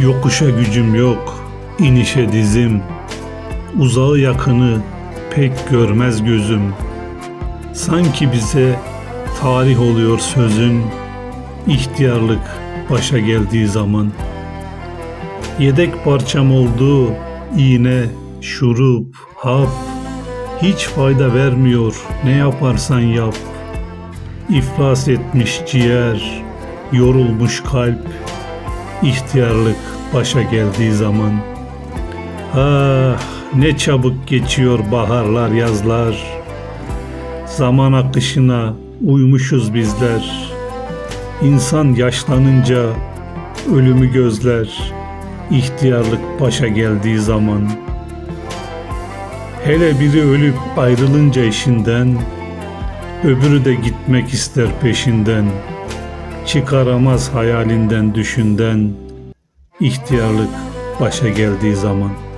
Yokuşa gücüm yok, inişe dizim. Uzağı yakını pek görmez gözüm. Sanki bize tarih oluyor sözün. İhtiyarlık başa geldiği zaman. Yedek parçam oldu iğne, şurup, hap. Hiç fayda vermiyor ne yaparsan yap. İflas etmiş ciğer, yorulmuş kalp. İhtiyarlık başa geldiği zaman. Ah ne çabuk geçiyor baharlar yazlar. Zaman akışına uymuşuz bizler. İnsan yaşlanınca ölümü gözler. İhtiyarlık başa geldiği zaman. Hele biri ölüp ayrılınca işinden, öbürü de gitmek ister peşinden. Çıkaramaz hayalinden düşünden, ihtiyarlık başa geldiği zaman.''